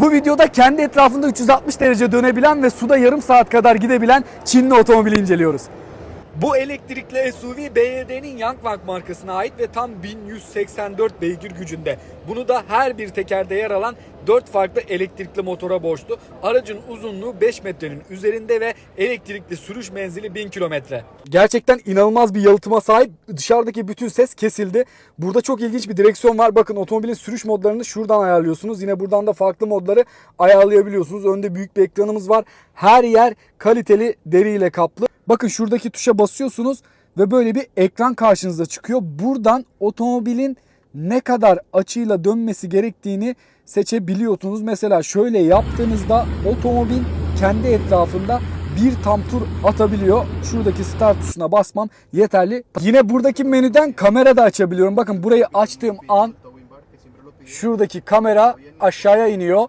Bu videoda kendi etrafında 360 derece dönebilen ve suda yarım saat kadar gidebilen Çinli otomobili inceliyoruz. Bu elektrikli SUV BYD'nin Yangwang markasına ait ve tam 1184 beygir gücünde. Bunu da her bir tekerde yer alan 4 farklı elektrikli motora borçlu. Aracın uzunluğu 5 metrenin üzerinde ve elektrikli sürüş menzili 1000 kilometre. Gerçekten inanılmaz bir yalıtıma sahip. Dışarıdaki bütün ses kesildi. Burada çok ilginç bir direksiyon var. Bakın otomobilin sürüş modlarını şuradan ayarlıyorsunuz. Yine buradan da farklı modları ayarlayabiliyorsunuz. Önde büyük bir ekranımız var. Her yer kaliteli deriyle kaplı. Bakın şuradaki tuşa basıyorsunuz ve böyle bir ekran karşınıza çıkıyor. Buradan otomobilin ne kadar açıyla dönmesi gerektiğini seçebiliyorsunuz. Mesela şöyle yaptığınızda otomobil kendi etrafında bir tam tur atabiliyor. Şuradaki start tuşuna basmam yeterli. Yine buradaki menüden kamera da açabiliyorum. Bakın burayı açtığım an şuradaki kamera aşağıya iniyor